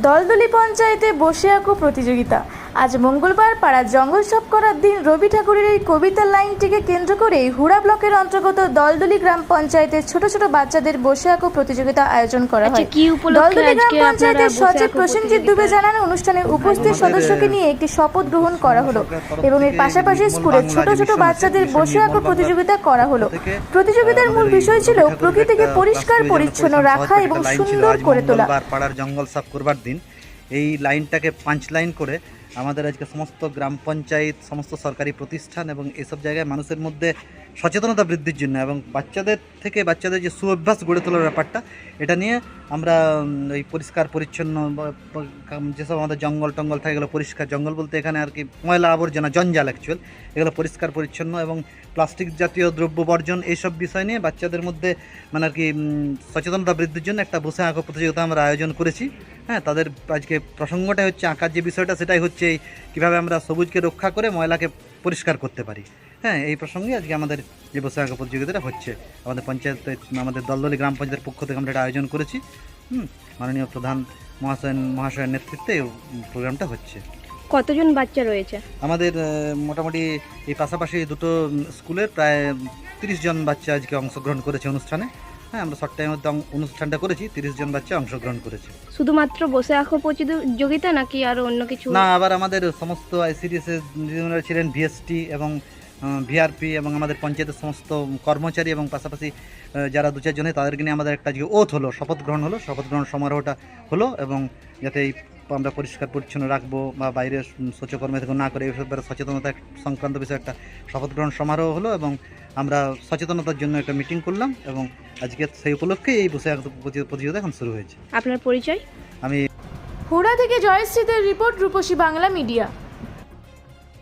দলদলি পঞ্চায়েতে বসে আঁকো প্রতিযোগিতা। আজ মঙ্গলবার পাড়ার জঙ্গল সাফ করার দিন রবি ঠাকুরের এই কবিতার লাইনটিকে কেন্দ্র করে হুড়া ব্লকের অন্তর্গত দলদলি গ্রাম পঞ্চায়েতের ছোট ছোট বাচ্চাদের বসে আঁকো প্রতিযোগিতা আয়োজন করা আচ্ছা, হয়। কি দলদলি গ্রাম পঞ্চায়েতের সচিব প্রসেনজিৎ দুবে জানান অনুষ্ঠানে উপস্থিত সদস্যকে নিয়ে একটি শপথ গ্রহণ করা হলো এবং এর পাশাপাশি স্কুলের ছোট ছোট বাচ্চাদের বসে আঁকো প্রতিযোগিতা করা হলো। প্রতিযোগিতার মূল বিষয় ছিল প্রকৃতিকে পরিষ্কার পরিচ্ছন্ন রাখা এবং সুন্দর করে তোলা। পাড়ার জঙ্গল সাফ করবার দিন। এই লাইনটাকে পাঁচ লাইন করে আমাদের আজকে সমস্ত গ্রাম পঞ্চায়েত, সমস্ত সরকারি প্রতিষ্ঠান এবং এসব জায়গায় মানুষের মধ্যে সচেতনতা বৃদ্ধির জন্য এবং বাচ্চাদের থেকে বাচ্চাদের যে সুঅভ্যাস গড়ে তোলার ব্যাপারটা, এটা নিয়ে আমরা ওই পরিষ্কার, পরিচ্ছন্ন যেসব আমাদের জঙ্গল টঙ্গল থাকে, এগুলো পরিষ্কার জঙ্গল বলতে এখানে আর কি ময়লা আবর্জনা, জঞ্জাল অ্যাকচুয়াল এগুলো পরিষ্কার, পরিচ্ছন্ন এবং প্লাস্টিক জাতীয় দ্রব্য বর্জন এইসব বিষয় নিয়ে বাচ্চাদের মধ্যে মানে আর কি সচেতনতা বৃদ্ধির জন্য একটা বসে আঁকো প্রতিযোগিতা আমরা আয়োজন করেছি। হ্যাঁ তাদের আজকে প্রসঙ্গটাই হচ্ছে আঁকার যে বিষয়টা সেটাই হচ্ছে কীভাবে আমরা সবুজকে রক্ষা করে ময়লাকে পরিষ্কার করতে পারি। হ্যাঁ এই প্রসঙ্গে আজকে আমাদের যে বসে আঁকা প্রতিযোগিতাটা হচ্ছে আমাদের পঞ্চায়েত আমাদের দলদলি গ্রাম পঞ্চায়েতের পক্ষ থেকে আমরা এটা আয়োজন করেছি। হুম মাননীয় প্রধান মহাশয় মহাশয়ের নেতৃত্বে প্রোগ্রামটা হচ্ছে। কতজন বাচ্চা রয়েছে? আমাদের মোটামুটি এই পাশাপাশি দুটো স্কুলের প্রায় তিরিশ জন বাচ্চা আজকে অংশগ্রহণ করেছে অনুষ্ঠানে। হ্যাঁ আমরা শর্ট টাইমের অনুষ্ঠানটা করেছি তিরিশ জন বাচ্চা অংশগ্রহণ করেছে। শুধুমাত্র বসে আঁকো প্রতিযোগিতা নাকি আরও অন্য কিছু? না আবার আমাদের সমস্ত আইসিডিএস এর ছিলেন ভিএসটি এবং ভিআরপি এবং আমাদের পঞ্চায়েতের সমস্ত কর্মচারী এবং পাশাপাশি যারা দু চারজনে তাদেরকে নিয়ে আমাদের একটা ওথ হলো শপথ গ্রহণ হলো। শপথ গ্রহণ সমারোহটা হলো এবং যাতে এই আমরা পরিষ্কার পরিচ্ছন্ন রাখব বা বাইরে শৌচকর্মে থেকে না করে এই ব্যাপারে সচেতনতা সংক্রান্ত বিষয়ে একটা শপথ গ্রহণ সমারোহ হলো এবং আমরা সচেতনতার জন্য একটা মিটিং করলাম এবং আজকে সেই উপলক্ষে এই প্রতি- প্রতিযোগিতা এখন শুরু হয়েছে। আপনার পরিচয়? আমি হুড়া থেকে জয়শ্রীদের রিপোর্ট রূপসী বাংলা মিডিয়া।